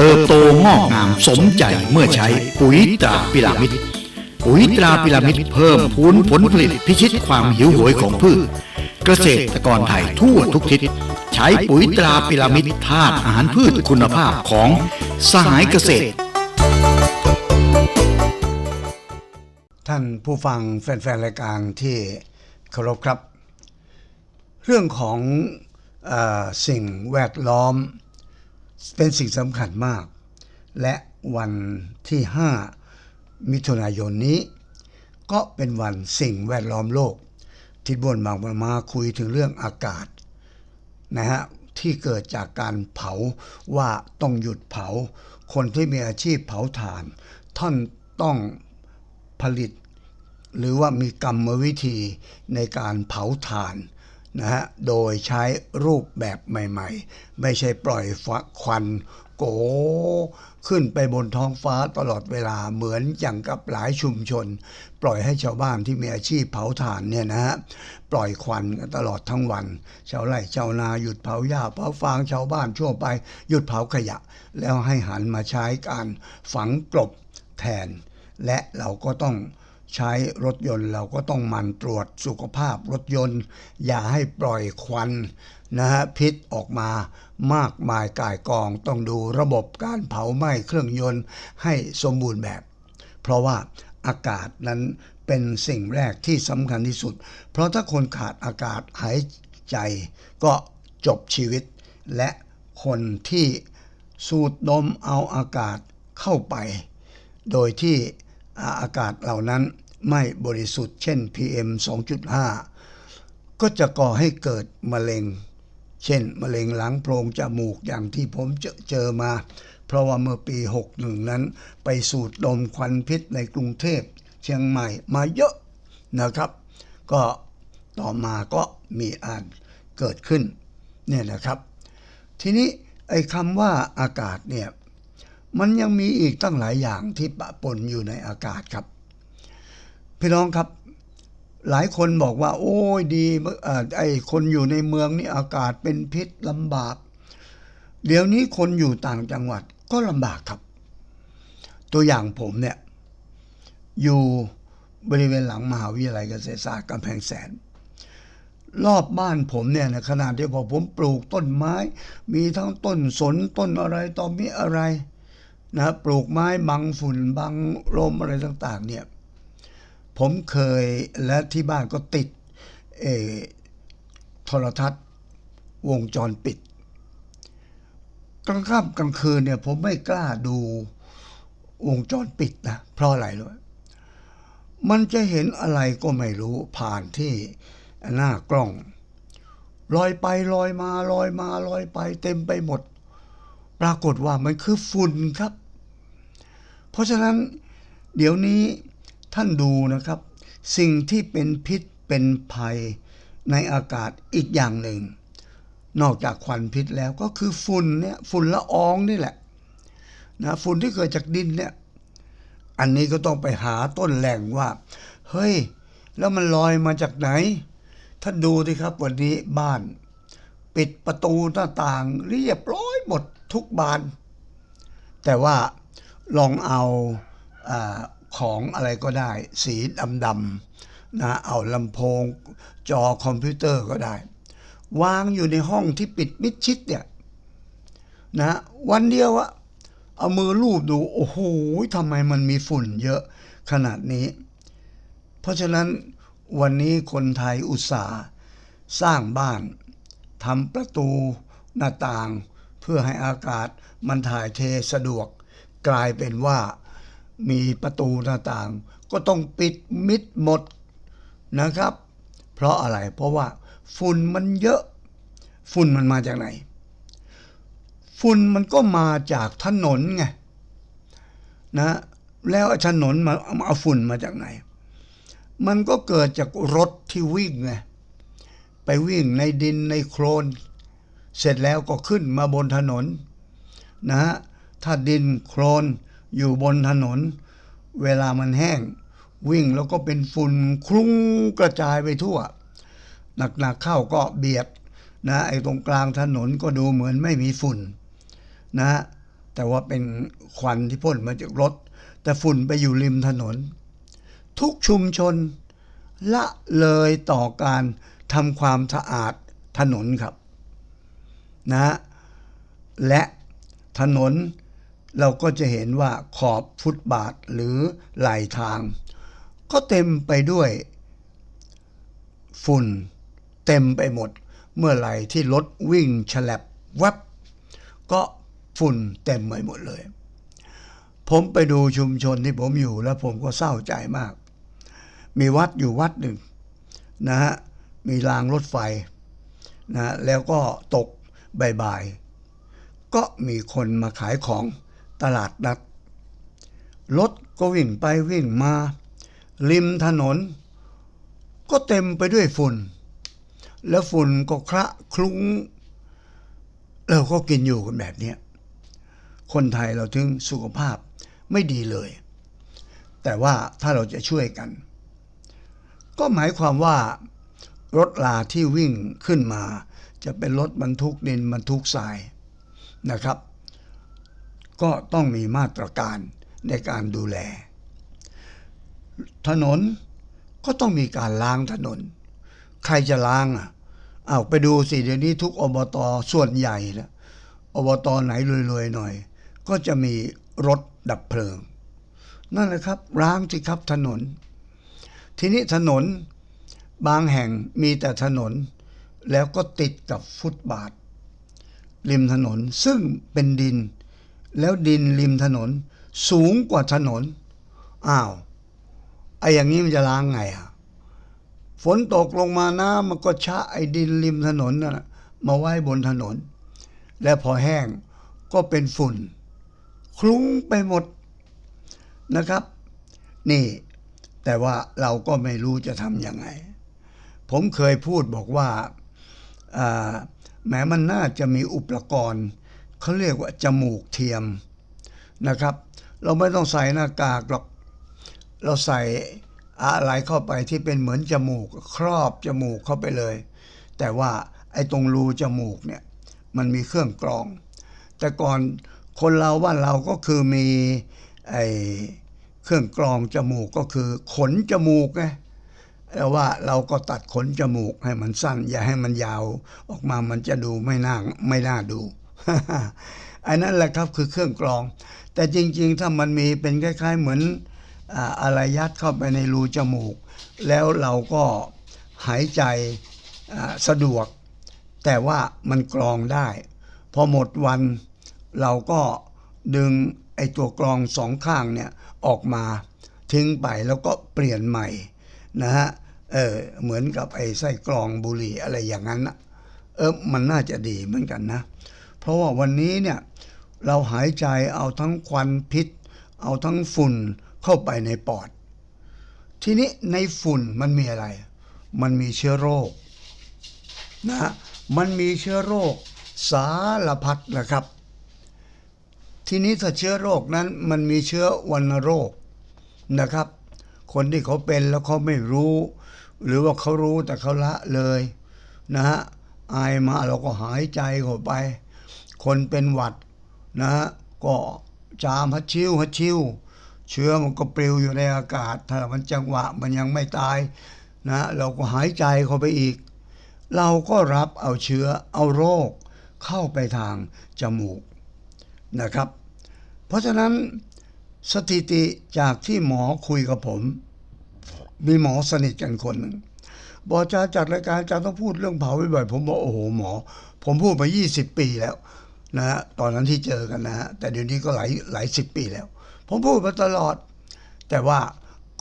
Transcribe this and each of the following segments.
เติบโตงอกงามสมใจเมื่อใช้ปุ๋ยตราพิรามิดปุ๋ยตราพิรามิดเพิ่มพูนผลผลิตพิชิตความหิวโหยของพืช เกษตรกรไทยทั่วทุกทิศ ใช้ปุ๋ยตราพิรามิดธาตุอาหารพืชคุณภาพของสหายเกษตร ท่านผู้ฟังแฟนๆรายการที่เคารพครับ เรื่องของอสิ่งแวดล้อม เป็นสิ่งสำคัญมาก และวันที่ 5 มิถุนายนนี้ ก็เป็นวันสิ่งแวดล้อมโลกที่บนบางประมาคุยถึงเรื่องอากาศนะฮะที่เกิดจากการเผาว่าต้องหยุดเผา คนที่มีอาชีพเผาถ่าน ท่านต้องผลิต หรือว่ามีกรรมวิธีในการเผาถ่าน นะฮะโดยใช้รูปแบบใหม่ ๆ ไม่ใช่ปล่อยฟักควันโกขึ้นไปบนท้องฟ้าตลอดเวลาเหมือนอย่างกับหลายชุมชน ปล่อยให้ชาวบ้านที่มีอาชีพเผาถ่านเนี่ยนะฮะปล่อยควันตลอดทั้งวัน ชาวไร่ชาวนาหยุดเผาหญ้าเผาฟางชาวบ้านทั่วไป หยุดเผาขยะ แล้วให้หันมาใช้การฝังกลบแทน และเราก็ต้อง ใช้รถยนต์เราก็ต้องมันตรวจสุขภาพรถยนต์ อย่าให้ปล่อยควันนะฮะพิษออกมามากมายก่ายกองต้องดูระบบการเผาไหม้เครื่องยนต์ให้สมบูรณ์แบบ เพราะว่าอากาศนั้นเป็นสิ่งแรกที่สำคัญที่สุด เพราะถ้าคนขาดอากาศหายใจก็จบชีวิต และคนที่สูดดมเอาอากาศเข้าไป โดยที่ อาอากาศเหล่านั้นไม่บริสุทธิ์เช่น PM 2.5 ก็จะก่อให้เกิดมะเร็ง เช่น มะเร็งหลังโพรงจมูกอย่างที่ผมเจอเจอมา เพราะว่าเมื่อปี 61 นั้น ไปสูดดมควันพิษในกรุงเทพเชียงใหม่มาเยอะนะครับ ก็ต่อมาก็มีอ่านเกิดขึ้นเนี่ยนะครับ ทีนี้ไอ้คำว่าอากาศเนี่ย มันยังมีอีกตั้งหลายอย่างที่ปะปนอยู่ในอากาศครับ พี่น้องครับ หลายคนบอกว่า โอ้ยดีไอ้คนอยู่ในเมืองนี่อากาศเป็นพิษลำบาก เดี๋ยวนี้คนอยู่ต่างจังหวัดก็ลำบากครับ ตัวอย่างผมเนี่ย อยู่บริเวณหลังมหาวิทยาลัยเกษตรศาสตร์กำแพงแสน รอบบ้านผมเนี่ยนะขนาดที่พอผมปลูกต้นไม้ มีทั้งต้นสนต้นอะไรต่อมีอะไร นะปลูกไม้บังฝุ่นบังลมอะไรต่างๆเนี่ยผมเคยและที่บ้านก็ติดเอโทรทัศน์วงจรปิด กลางค่ำกลางคืนเนี่ยผมไม่กล้าดูวงจรปิดนะเพราะอะไรรู้มันจะเห็นอะไรก็ไม่รู้ผ่านที่หน้ากล้อง ลอยไปลอยมาลอยมาลอยไปเต็มไปหมด ปรากฏว่ามันคือฝุ่นครับ เพราะฉะนั้นเดี๋ยวนี้ท่านดูนะครับ สิ่งที่เป็นพิษเป็นภัยในอากาศอีกอย่างหนึ่ง นอกจากควันพิษแล้วก็คือฝุ่นเนี่ยฝุ่นละอองนี่แหละนะฝุ่นที่เกิดจากดินเนี่ยอันนี้ก็ต้องไปหาต้นแหล่งว่า เฮ้ย แล้วมันลอยมาจากไหน ท่านดูสิครับวันนี้บ้าน ปิดประตูหน้าต่างเรียบร้อยหมด ทุกบาน แต่ว่าลองเอาอของอะไรก็ได้ สีดำๆนะเอาลำโพง จอคอมพิวเตอร์ก็ได้ วางอยู่ในห้องที่ปิดมิดชิดเนี่ยนะวันเดียวอะเอามือลูบดู โอ้โหทำไมมันมีฝุ่นเยอะขนาดนี้ เพราะฉะนั้นวันนี้คนไทยอุตส่าห์สร้างบ้านทำประตูหน้าต่าง พื่อให้อากาศมันถ่ายเทสะดวก กลายเป็นว่ามีประตูหน้าต่าง ก็ต้องปิดมิดหมดนะครับ เพราะอะไรเพราะว่าฝุ่นมันเยอะ ฝุ่นมันมาจากไหน ฝุ่นมันก็มาจากถนนไงนะแล้วถนนมาเอาฝุ่นมาจากไหน มันก็เกิดจากรถที่วิ่งไงไปวิ่งในดินในโคลน เสร็จแล้วก็ขึ้นมาบนถนนนะฮะถ้าดินโคลนอยู่บนถนน เวลามันแห้ง วิ่งแล้วก็เป็นฝุ่นคลุ้งกระจายไปทั่ว หนักๆเข้าก็เบียดนะไอ้ตรงกลางถนนก็ดูเหมือนไม่มีฝุ่นนะแต่ว่าเป็นควันที่พ่นมาจากรถ แต่ฝุ่นไปอยู่ริมถนน ทุกชุมชนละเลยต่อการทำความสะอาดถนนครับ นะและถนนเราก็จะเห็นว่าขอบฟุตบาทหรือไหลทาง ก็เต็มไปด้วยฝุ่นเต็มไปหมด เมื่อไหร่ที่รถวิ่งฉลับวับ ก็ฝุ่นเต็มไปหมดเลย ผมไปดูชุมชนที่ผมอยู่แล้วผมก็เศร้าใจมาก มีวัดอยู่วัดหนึ่งนะฮะมีรางรถไฟนะแล้วก็ตก บ่ายๆ ก็มีคนมาขายของตลาดนัด รถก็วิ่งไปวิ่งมา ริมถนน ก็เต็มไปด้วยฝุ่น แล้วฝุ่นก็คละคลุ้ง เราก็กินอยู่กันแบบนี้คนไทยเราถึงสุขภาพไม่ดีเลย แต่ว่าถ้าเราจะช่วยกัน ก็หมายความว่ารถลาที่วิ่งขึ้นมา จะเป็นรถบรรทุกดินบรรทุกทรายนะครับ ก็ต้องมีมาตรการในการดูแล ถนนก็ต้องมีการล้างถนน ใครจะล้างอะเอาไปดูสิเดี๋ยวนี้ทุกอบตส่วนใหญ่แล้วอบตไหนรวยๆหน่อย ก็จะมีรถดับเพลิง นั่นแหละครับล้างสิครับถนน ทีนี้ถนนบางแห่งมีแต่ถนน แล้วก็ติดกับฟุตบาท ริมถนนซึ่งเป็นดิน แล้วดินริมถนนสูงกว่าถนน อ้าวไอ้อย่างนี้มันจะล้างไงอะฝนตกลงมาน้ำมันก็ชะไอ้ดินริมถนนนั่นน่ะมาไว้บนถนน และพอแห้งก็เป็นฝุ่น คลุ้งไปหมดนะครับ นี่ แต่ว่าเราก็ไม่รู้จะทำยังไง ผมเคยพูดบอกว่า แม้มันน่าจะมีอุปกรณ์เขาเรียกว่าจมูกเทียมนะครับ เราไม่ต้องใส่หน้ากากหรอก เราใส่อะไรเข้าไปที่เป็นเหมือนจมูกครอบจมูกเข้าไปเลย แต่ว่าไอ้ตรงรูจมูกเนี่ยมันมีเครื่องกรอง แต่ก่อนคนเราว่านเราก็คือมีไอ้เครื่องกรองจมูกก็คือขนจมูกไง แต่ว่าเราก็ตัดขนจมูกให้มันสั้น อย่าให้มันยาวออกมามันจะดูไม่น่าไม่น่าดูอันนั้นแหละครับคือเครื่องกรอง แต่จริงๆ ถ้ามันมีเป็นคล้าย ๆ เหมือนอะไรยัดเข้าไปในรูจมูก แล้วเราก็หายใจสะดวก แต่ว่ามันกรองได้ พอหมดวันเราก็ดึงไอ้ตัวกรองสองข้างเนี่ยออกมาทิ้งไปแล้วก็เปลี่ยนใหม่ นะฮะเออเหมือนกับไอ้ไส้กรองบุหรี่อะไรอย่างนั้นะเออมันน่าจะดีเหมือนกันนะ เพราะว่าวันนี้เนี่ยเราหายใจเอาทั้งควันพิษ เอาทั้งฝุ่นเข้าไปในปอด ทีนี้ในฝุ่นมันมีอะไร มันมีเชื้อโรคนะฮะมันมีเชื้อโรคสารพัดนะครับ ทีนี้ถ้าเชื้อโรคนั้นมันมีเชื้อวัณโรคนะครับ คนที่เขาเป็นแล้วเขาไม่รู้ หรือว่าเขารู้แต่เขาละเลยนะฮะอายมาเราก็หายใจเข้าไป คนเป็นหวัดนะฮะก็จามฮัดชิวฮัดชิวเชื้อมันก็ปลิวอยู่ในอากาศ ถ้ามันจังหวะมันยังไม่ตายนะเราก็หายใจเข้าไปอีก เราก็รับเอาเชื้อเอาโรคเข้าไปทางจมูกนะครับ เพราะฉะนั้น สถิติจากที่หมอคุยกับผม มีหมอสนิทกันคนหนึ่งบอกอาจารย์จัดรายการจาต้องพูดเรื่องเผาบ่อยๆผมบอกโอ้โหหมอ ผมพูดมา 20 ปีแล้วนะฮะตอนนั้นที่เจอกันนะฮะแต่เดี๋ยวนี้ก็หลายหลายสิบปีแล้ว ผมพูดมาตลอด แต่ว่า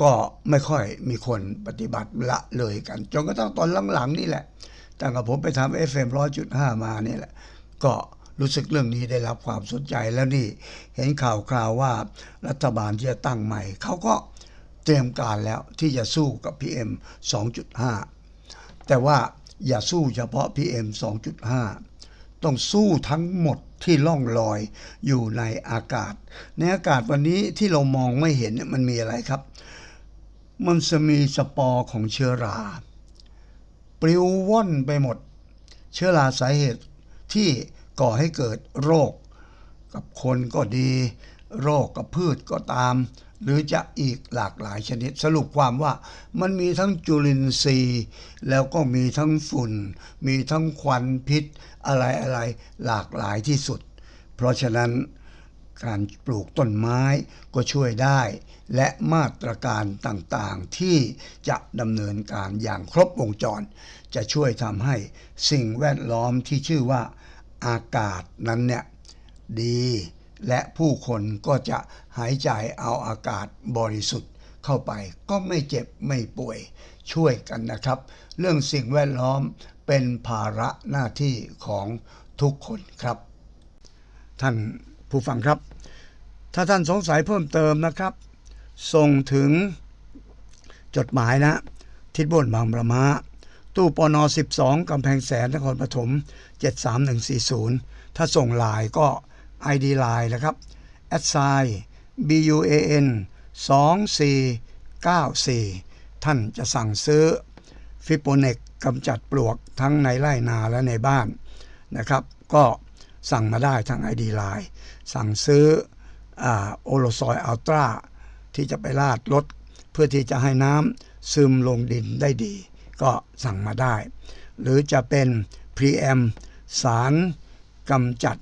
ก็ไม่ค่อยมีคนปฏิบัติละเลยกัน จนกระทั่งตอนหลังๆนี่แหละตั้งแต่ผมไปทำ FM 100.5มานี่แหละ ก็ รู้สึกเรื่องนี้ได้รับความสนใจแล้วนี่เห็นข่าวคราวว่ารัฐบาลที่จะตั้งใหม่เขาก็เตรียมการแล้วที่จะสู้กับ PM 2.5 แต่ว่าอย่าสู้เฉพาะ PM 2.5 ต้องสู้ทั้งหมดที่ล่องลอยอยู่ในอากาศ ในอากาศวันนี้ที่เรามองไม่เห็นเนี่ยมันมีอะไรครับ มันจะมีสปอร์ของเชื้อรา ปลิวว่อนไปหมด เชื้อราสาเหตุที่ ก่อให้เกิดโรค กับคนก็ดี โรคกับพืชก็ตาม หรือจะอีกหลากหลายชนิดสรุปความว่ามันมีทั้งจุลินทรีย์ แล้วก็มีทั้งฝุ่น มีทั้งควันพิษอะไรอะไรหลากหลายที่สุด เพราะฉะนั้นการปลูกต้นไม้ก็ช่วยได้ และมาตรการต่างๆที่จะดำเนินการอย่างครบวงจร จะช่วยทำให้สิ่งแวดล้อมที่ชื่อว่า อากาศนั้นเนี่ยดี และผู้คนก็จะหายใจเอาอากาศบริสุทธิ์เข้าไป ก็ไม่เจ็บไม่ป่วยช่วยกันนะครับ เรื่องสิ่งแวดล้อมเป็นภาระหน้าที่ของทุกคนครับ ท่านผู้ฟังครับ ถ้าท่านสงสัยเพิ่มเติมนะครับ ส่งถึงจดหมายนะ ทิศบนบางประมา ตู้ปน12กำแพงแสนนครปฐม73140 ถ้าส่งลน์ก็ ID ไลน์นะครับ a d s i BUAN 2494 ท่านจะสั่งซื้อฟิโปเนกกำจัดปลวกทั้งในไร่นาและในบ้านนะครับ ก็สั่งมาได้ทาง ID Line สั่งซื้อโอโลซอยอัลตราที่จะไปลาดรถเพื่อที่จะให้น้ำซึมลงดินได้ดี ก็สั่งมาได้ หรือจะเป็นพรีแอมสารกำจัด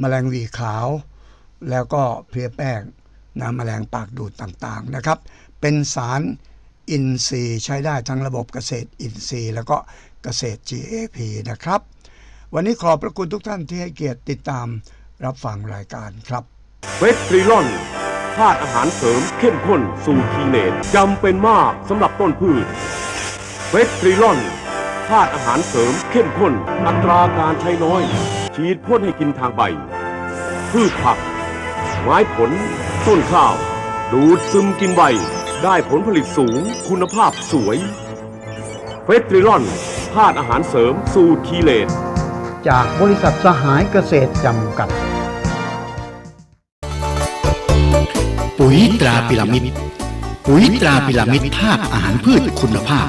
แมลงวีขาว แล้วก็เพลียแป้งน้ำแมลงปากดูดต่างๆนะครับ เป็นสารอินทรีย์ใช้ได้ทั้งระบบเกษตรอินทรีย์ แล้วก็เกษตร GAP นะครับ วันนี้ขอบพระคุณทุกท่านที่ให้เกียรติติดตามรับฟังรายการครับเวสตรีลอนธาตุอาหารเสริมเข้มข้นสูตรทีเนตจำเป็นมากสำหรับต้นพืช เวสตรีลอนธาตุอาหารเสริมเข้มข้น อัตราการใช้น้อย ฉีดพ่นให้กินทางใบ พืชผัก ไม้ผล ต้นข้าว ดูดซึมกินใบ ได้ผลผลิตสูง คุณภาพสวยเฟสตริลอนธาตุอาหารเสริมสูตรคีเลตจากบริษัทสหายเกษตรจำกัด ปุ๋ยตราพิรามิด ปุ๋ยตราพิรามิดธาตุอาหารพืชคุณภาพ